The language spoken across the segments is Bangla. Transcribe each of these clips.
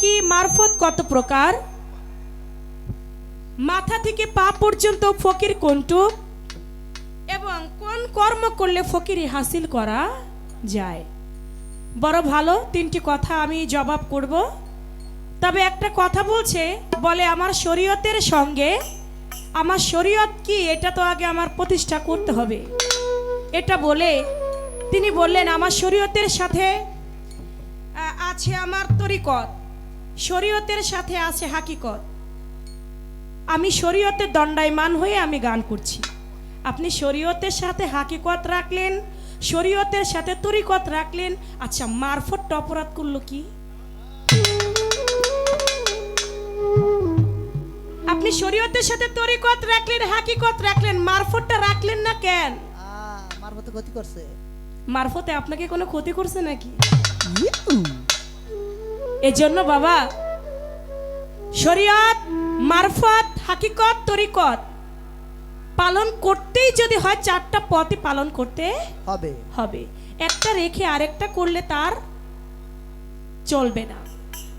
কি মারফত কত প্রকার? মাথা থেকে পা পর্যন্ত ফকির কোনটুক এবং কোন কর্ম করলে ফকিরি হাসিল করা যায়? বড় ভালো, তিনটি কথা আমি জবাব করব। তবে একটা কথা বলছে, বলে আমার শরীয়তের সঙ্গে, আমার শরীয়ত কি এটা তো আগে আমার প্রতিষ্ঠা করতে হবে। এটা বলে, তিনি বললেন, আমার শরীয়তের সাথে আছে আমার তরিকত। শরীয়তের সাথে আছে হাকিকত। আমি শরীয়তের দণ্ডায়মান হয়ে আমি গান করছি। আপনি শরীয়তের সাথে হাকিকত রাখলেন শরীয়তের সাথে তরিকত রাখলেন। আচ্ছা মারফতটা অপরাধ করল কি? আপনি শরীয়তের সাথে তরিকত রাখলেন হাকিকত রাখলেন মারফতটা রাখলেন না কেন? মতো ক্ষতি করছে। মারফতে আপনাকে কোনো ক্ষতি করছে নাকি? এজন্য বাবা শরীয়ত মারফত হাকিকত তরিকত পালন করতেই যদি হয় চারটা পথই পালন করতে হবে। হবে। একটা রেখে আরেকটা করলে তার চলবে না।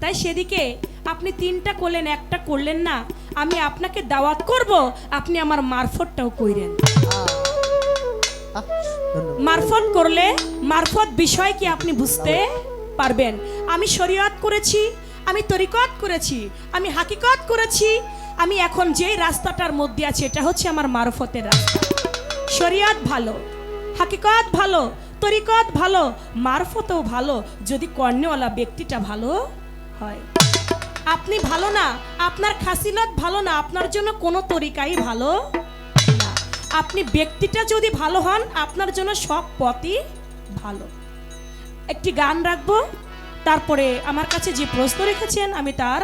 তাই সেদিকে আপনি তিনটা করলেন একটা করলেন না আমি আপনাকে দাওয়াত করব আপনি আমার মারফতটাও কইরেন। মারফত করলে মারফত বিষয় কি আপনি বুঝতে পারবেন। আমি শরীয়ত করেছি, আমি তরিকত করেছি, আমি হাকিকত করেছি, আমি এখন যেই রাস্তাটার মধ্যে আছি, এটা হচ্ছে আমার মারফতের রাস্তা। শরীয়ত ভালো, হাকিকত ভালো, তরিকত ভালো, মারফতও ভালো, যদি কর্ণওয়ালা ব্যক্তিটা ভালো হয়। আপনি ভালো না, আপনার খাসিলত ভালো না, আপনার জন্য কোনো তরিকাই ভালো আপনি ব্যক্তিটা যদি ভালো হন, আপনার জন্য সব পথই ভালো। একটি গান রাখব। তারপরে আমার কাছে যে প্রশ্ন রেখেছেন, আমি তার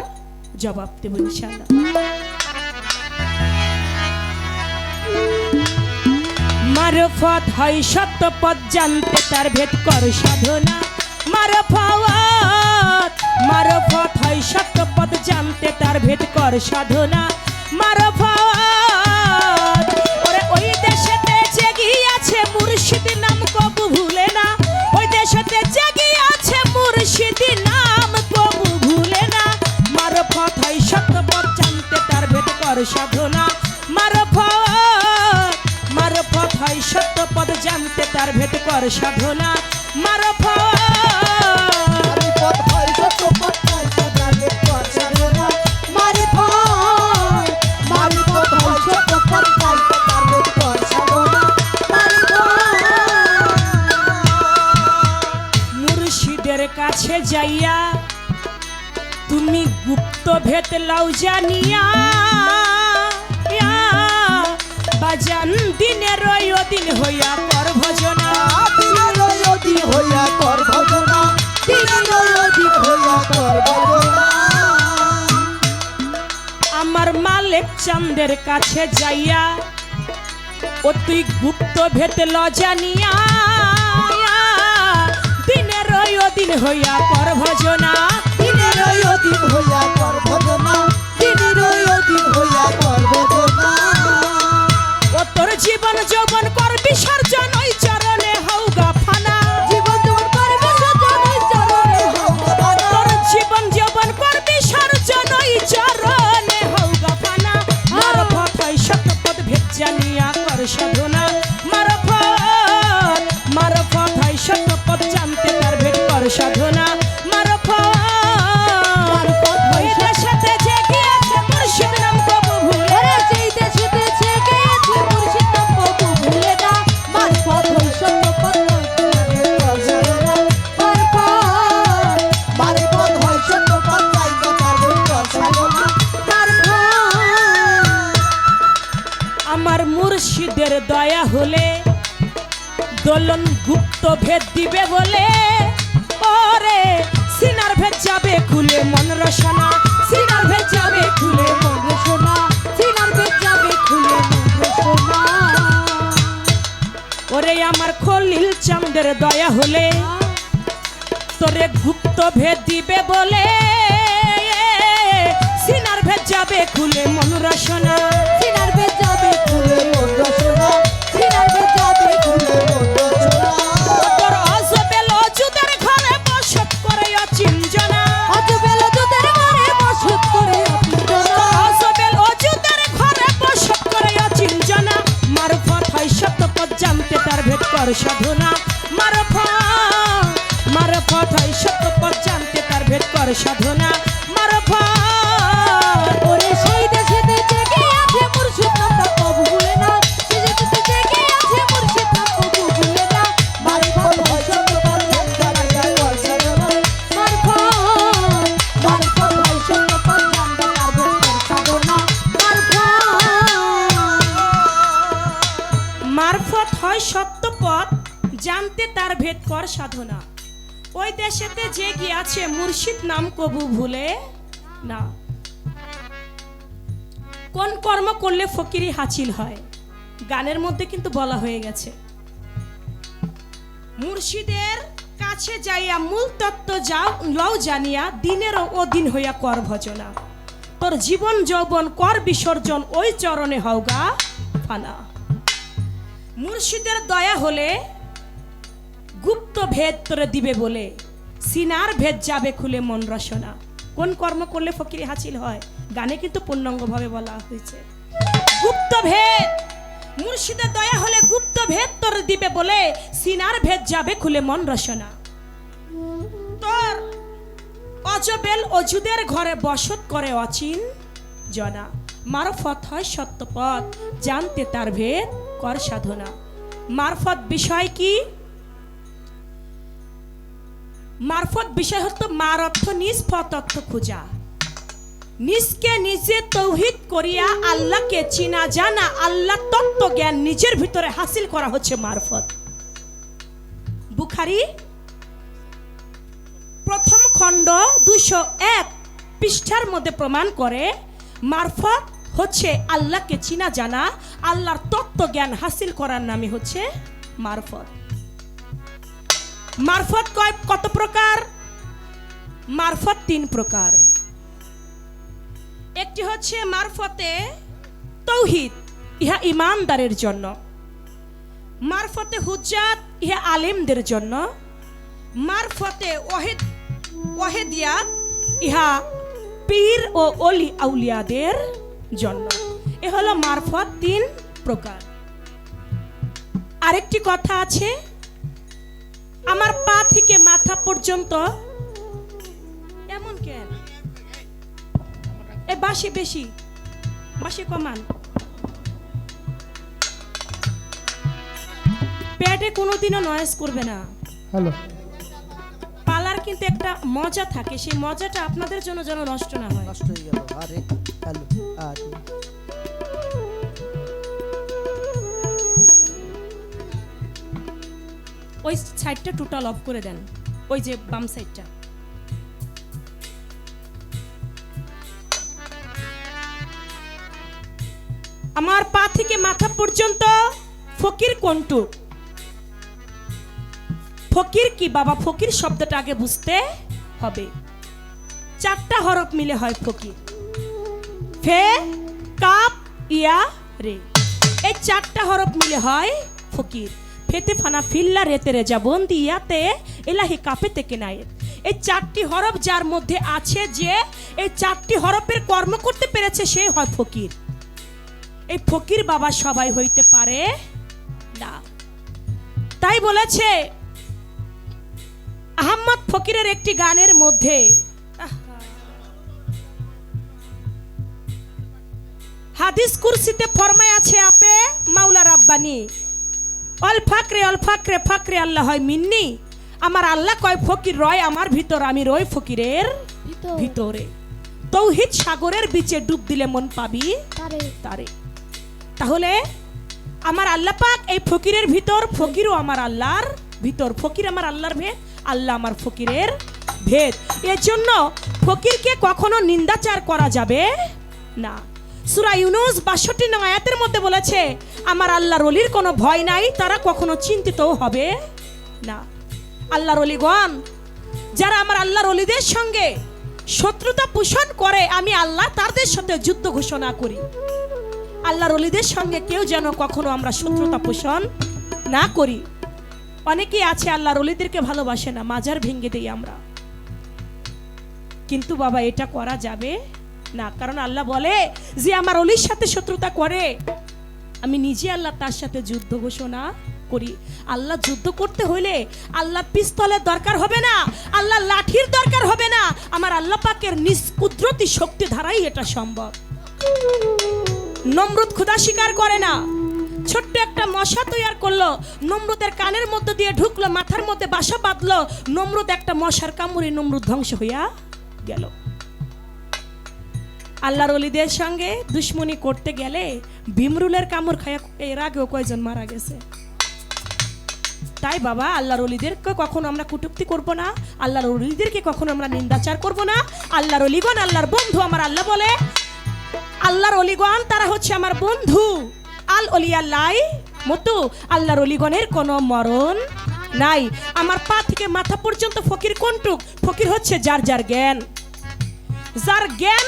জবাব দেব ইনশাআল্লাহ। মারফত হয় সত্য পথ জানতে, তার ভেদ কর সাধনা। মারফত মারফত হয় সত্য পথ জানতে, তার ভেদ কর সাধনা। মারফত, ওরে ওই দেশেতে জেগি আছে মুর্শিদ নাম সাধনা। মারফত মারফত হয় সত্য পদ জানতে তার ভেদ কর সাধনা মারফত যাইয়া তুমি গুপ্ত ভেদ লাও জানিয়া বাজান দিনের দিন হইয়া কর ভজনা দিনের অধীন হইয়া কর ভজনা, অধীন হইয়া কর ভজনা। আমার মালিক চাঁদের কাছে যাইয়া ও তুই গুপ্ত ভেদ ল জানিয়া দিনের দিন হইয়া পর ভজনা দিনের হইয়া কর ভজনা, দিনের হইয়া কর ভজনা। ও তোর জীবন যৌবন কর বিসর্জন মুর্শিদের দয়া হলে দোলন গুপ্ত ভেদ দিবে বলে। ওরে সিনার ভেদ যাবে খুলে মন রসনা। সিনার ভেদ যাবে খুলে মন মন্দ্র সোনা, সিনার বেদ যাবে খুলে। ওরে আমার খলিল চাঁদের দয়া হলে তোরে গুপ্ত ভেদ দিবে বলে। সিনার ভেদ যাবে খুলে মন রসনা। গিয়াছে মুর্শিদ নাম কবু ভুলে না। কোন কর্ম করলে ফকিরি হাসিল হয়? গানের মধ্যে কিন্তু বলা হয়ে গেছে। মুর্শিদের কাছে যাইয়া মূল তত্ত্ব যাও, লও জানিয়া দিনের ও দিন হইয়া কর ভজনা। তোর জীবন যৌবন, কর বিসর্জন, ওই চরণে হওগা ফানা মুর্শিদের দয়া হলে গুপ্ত ভেদ তোরে দিবে বলে। সিনার ভেদ যাবে খুলে মন রসনা। কোন কর্ম করলে ফকির হাসিল হয়? গানে কিন্তু পূর্ণাঙ্গভাবে বলা হয়েছে। গুপ্ত ভেদ! মুর্শিদের দয়া হলে গুপ্ত ভেদ তোর দিবে বলে সিনার ভেদ যাবে খুলে মন রসনা। তোর অজবেল অজুদের ঘরে বসত করে অচিন জনা। মারফত হয় সত্যপথ, জানতে তার ভেদ, কর সাধনা। মারফত বিষয় কি? মারফত বিষয় হতো মার অর্থ নিজ ফত অর্থ খোঁজা। নিজকে নিজে তৌহিদ করিয়া আল্লাহকে চিনা, জানা, আল্লাহ তত্ত্ব জ্ঞান নিজের ভিতরে হাসিল করা হচ্ছে মারফত। বুখারি, প্রথম খণ্ড দুশো এক পৃষ্ঠার মধ্যে প্রমাণ করে মারফত হচ্ছে আল্লাহকে চিনা, জানা, আল্লাহর তত্ত্ব জ্ঞান হাসিল করার নামে হচ্ছে মারফত। মারফত কয়, কত প্রকার? মারফত তিন প্রকার। একটি হচ্ছে মারফতে তৌহিদ, ইহা ইমানদারের জন্য। মারফতে হুজাত ইহা আলেমদের জন্য। মারফতে ওহেদ ওহেদিয়াত ইহা পীর ও অলি আউলিয়াদের জন্য। এ হলো মারফত তিন প্রকার। আরেকটি কথা আছে আমার পা থেকে মাথা পর্যন্ত এমন কেন? এ বাসি বেশি বাসি কমান। পেটে কোনোদিনও নয়েজ করবে না। হ্যালো পালার কিন্তু একটা মজা থাকে সেই মজাটা আপনাদের জন্য যেন নষ্ট না হয়। নষ্ট হয়ে গেল। আরে হ্যালো আরে। ওই সাইডটা টোটাল অফ করে দেন। ওই যে বাম সাইডটা আমার পা থেকে মাথা পর্যন্ত ফকির কোনটু? ফকির কি বাবা? ফকির শব্দটা আগে বুঝতে হবে। চারটা হরফ মিলে হয় ফকির। ফে, কাপ, ইয়া, রে। এই চারটা হরফ মিলে হয় ফকির। ফেতে ফানা ফিল্লা রেতে রেজা বন্দি ইয়াতে, এলাহি থেকে নাই এই চারটি হরফ যার মধ্যে আছে যে, এই চারটি হরফের কর্ম করতে পেরেছে সে হয় ফকির। এই ফকির বাবা সবাই হইতে পারে না। তাই বলেছে, আহম্মদ ফকিরের একটি গানের মধ্যে, হাদিস কুরসিতে ফরমায় আছে আপে মাওলা রাব্বানি। অল ফাকরে অল ফাকরে ফাকরে আল্লাহ হয় মিন্নি। আমার আল্লাহ কয় ফকির রয় আমার ভিতর আমি রই ফকিরের ভিতরে। তৌহিদ সাগরের বিচে ডুব দিলে মন পাবি তারে। তারে। তাহলে আমার আল্লাহ পাক এই ফকিরের ভিতর ফকিরও আমার আল্লাহর ভিতর। ফকির আমার আল্লাহর ভেদ আল্লাহ আমার ফকিরের ভেদ। এর জন্য ফকিরকে কখনো নিন্দাচার করা যাবে না। সুরা ইউনুস বাষট্টি নং আয়াতের মধ্যে বলেছে, আমার আল্লাহর অলির কোনো ভয় নাই, তারা কখনো চিন্তিতও হবে না। আল্লাহর অলিগণ যারা আমার আল্লাহর অলিদের সঙ্গে শত্রুতা পোষণ করে, আমি আল্লাহ তাদের সাথে যুদ্ধ ঘোষণা করি। আল্লাহর অলিদের সঙ্গে কেউ যেন কখনো আমরা শত্রুতা পোষণ না করি। অনেকেই আছে আল্লাহর অলিদেরকে ভালোবাসে না, মাজার ভেঙে দেই আমরা। কিন্তু বাবা, এটা করা যাবে? না, কারণ আল্লাহ বলে যে আমার অলির সাথে শত্রুতা করে। আমি নিজে আল্লাহ তার সাথে যুদ্ধ ঘোষণা করি। আল্লাহ যুদ্ধ করতে হইলে আল্লাহ পিস্তলের দরকার হবে না, আল্লাহ লাঠির দরকার হবে না। আমার আল্লাহ পাকের নিজ কুদরতি শক্তি ধারাই এটা সম্ভব। নমরুদ ক্ষুদা স্বীকার করে না। ছোট্ট একটা মশা তৈয়ার করল নমরুদের কানের মধ্যে দিয়ে ঢুকলো, মাথার মধ্যে বাসা বাঁধলো নমরুদ একটা মশার কামড়ে নমরুদ ধ্বংস হইয়া গেল। আল্লাহর অলিদের সঙ্গে দুশ্মনী করতে গেলে ভীমরুলের কামড় খায়া এর আগেও কয়জন মারা গেছে। তাই বাবা, আল্লাহর অলিদেরকে কখনো আমরা কুটুক্তি করব না, আল্লাহর অলিদেরকে কখনো আমরা নিন্দাচার করব না। আল্লাহর অলিগণ আল্লাহর বন্ধু আমার আল্লাহ বলে, আল্লাহর অলিগণ তারা হচ্ছে আমার বন্ধু। আল অলিয়াল্লাই মতো আল্লাহর অলিগণের কোনো মরণ নাই। আমার পা থেকে মাথা পর্যন্ত ফকির কোনটুক? ফকির হচ্ছে যার যার জ্ঞান। যার জ্ঞান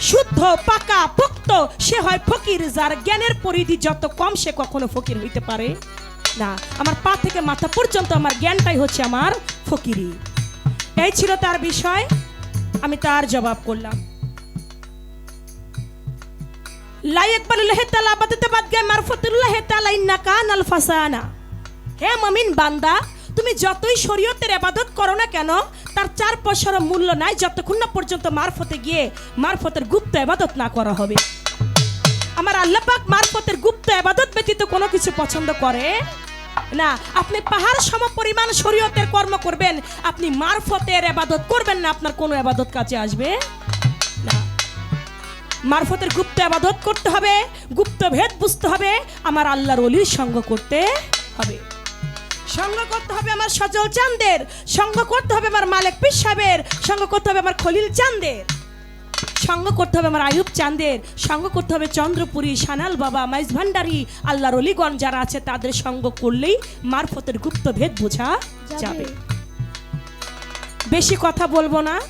শুদ্ধ, পাকা, পোক্ত, সে হয় ফকির, যার জ্ঞানের পরিধি যত কম, সে কখনো ফকির হইতে পারে না। আমার পা থেকে মাথা পর্যন্ত আমার জ্ঞানটাই হচ্ছে আমার ফকিরি। এই ছিল তার বিষয়। আমি তার জবাব করলাম। লা ইয়াকবালুল্লাহ তাআলা বাদাতে বাদ গায় মারফাতুল্লাহ তাআলা ইন্নাকা নাল ফাসানা। হে মুমিন বান্দা তুমি যতই শরীয়তের ইবাদত করো না কেন, তার চার পয়সার মূল্য নাই যতক্ষণ না পর্যন্ত মারফতে গিয়ে মারফতের গুপ্ত ইবাদত না করা হবে। আমার আল্লাহ পাক মারফতের গুপ্ত ইবাদত ব্যতীত কোনো কিছু পছন্দ করে? না, আপনি পাহাড় সম পরিমাণ শরীয়তের কর্ম করবেন, আপনি মারফতের ইবাদত করবেন না, আপনার কোনো ইবাদত কাছে আসবে? না। মারফতের গুপ্ত আবাদত করতে হবে, গুপ্ত ভেদ বুঝতে হবে, আমার আল্লাহর অলির সঙ্গ করতে হবে। সঙ্গ করতে হবে আমার সজল চান্দের সঙ্গ করতে হবে আমার মালিক পীর সাহেবের সঙ্গ করতে হবে আমার খলিল চান্দের সঙ্গ করতে হবে আমার আয়ুব চাঁদের। সঙ্গ করতে হবে চন্দ্রপুরী সানাল বাবা মাইজ ভান্ডারি আল্লাহর অলিগণ যারা আছে তাদের সঙ্গ করলেই মারফতের গুপ্ত ভেদ বোঝা যাবে। বেশি কথা বলব না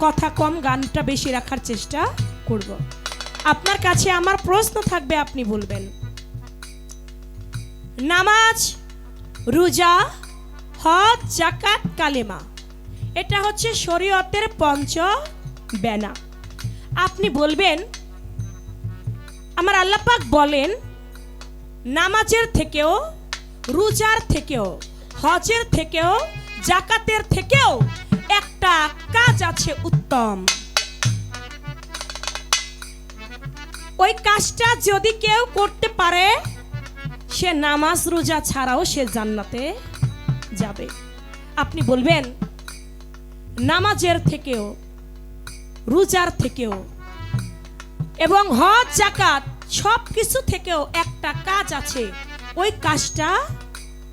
কথা কম গানটা বেশি রাখার চেষ্টা করব। আপনার কাছে আমার প্রশ্ন থাকবে আপনি বলবেন। নামাজ রোজা, হজ জাকাত কালেমা। এটা হচ্ছে শরীয়তের পঞ্চ বেনা আপনি বলবেন, আমার আল্লাপাক বলেন, নামাজের থেকেও, রোজার থেকেও, হজের থেকেও জাকাতের থেকেও একটা কাজ আছে উত্তম। ওই কাজটা যদি কেউ করতে পারে সে নামাজ রোজা ছাড়াও সে জান্নাতে যাবে। আপনি বলবেন, নামাজের থেকেও, রোজার থেকেও, এবং হজ জাকাত সব কিছু থেকেও একটা কাজ আছে। ওই কাজটা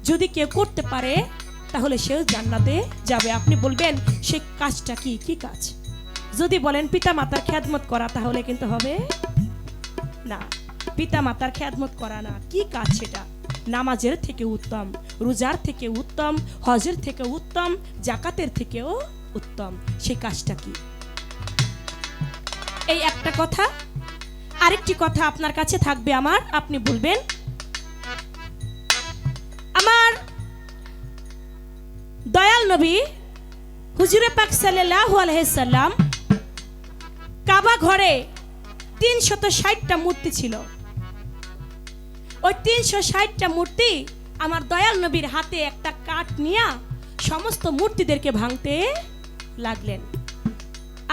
যদি কেউ করতে পারে, তাহলে সেও জান্নাতে যাবে। আপনি বলবেন, সে কাজটা কি? কি কাজ? যদি বলেন পিতা মাতার খ্যাদমত করা, তাহলে কিন্তু হবে না। পিতা মাতার খ্যাদমত করা না। কি কাজ সেটা? নামাজের থেকে উত্তম, রোজার থেকে উত্তম, হজের থেকে উত্তম, জাকাতের থেকেও উত্তম। সেই কাজটা কি? এই একটা কথা, আরেকটি কথা আপনার কাছে থাকবে আমার, আপনি বলবেন? আমার দয়াল নবী হুজুরে পাক আলাইহি সাল্লাম কাবা ঘরে তিনশত ষাটটা মূর্তি ছিল। ওই তিনশো ষাটটা মূর্তি আমার দয়াল নবীর হাতে একটা কাঠ নিয়ে সমস্ত মূর্তিদেরকে ভাঙতে লাগলেন।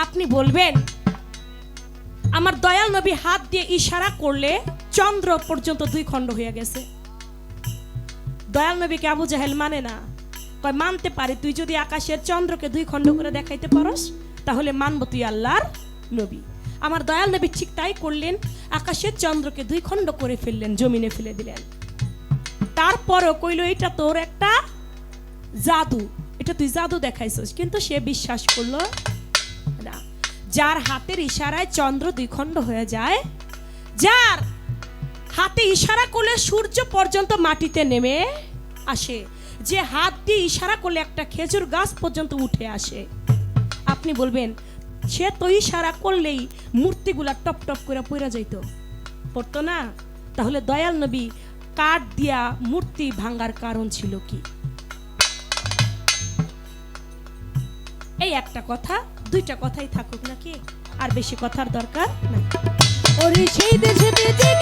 আপনি বলবেন, আমার দয়াল নবী হাত দিয়ে ইশারা করলে চন্দ্র পর্যন্ত দুই খণ্ড হয়ে গেছে। দয়াল নবীকে আবু জাহেল মানে না। কয়, মানতে পারে, তুই যদি আকাশের চন্দ্রকে দুই খণ্ড করে দেখাইতে পারস, তাহলে মানব তুই আল্লাহর নবী। আমার দয়াল নবী ঠিক তাই করলেন আকাশের চন্দ্রকে দুই খণ্ড করে ফেললেন, জমিনে ফেলে দিলেন। তারপরও কইল এটা তোর একটা জাদু। এটা তুই জাদু দেখাইছিস। কিন্তু সে বিশ্বাস করল না। যার হাতের ইশারায় চন্দ্র দ্বিখণ্ড হয়ে যায়, যার হাতে ইশারা করলে সূর্য পর্যন্ত মাটিতে নেমে আসে। যে হাত দিয়ে ইশারা করলে একটা খেজুর গাছ পর্যন্ত উঠে আসে। আপনি বলবেন সে তো ইশারা করলেই মূর্তিগুলা টপ টপ করে পড়ে যাইত। পড়তো না? তাহলে দয়াল নবী কাঠ দিয়া মূর্তি ভাঙ্গার কারণ ছিল কি? এই একটা কথা, দুইটা কথাই থাকুক নাকি? আর বেশি কথার দরকার নাই। সেই দেশেতে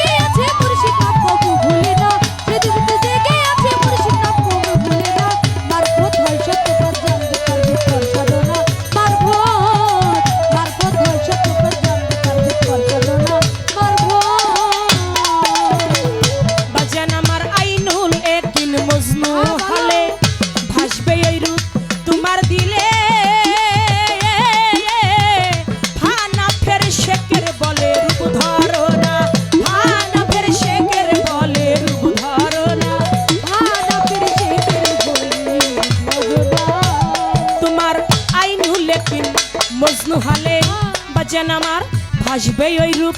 ভাসবে ওই রূপ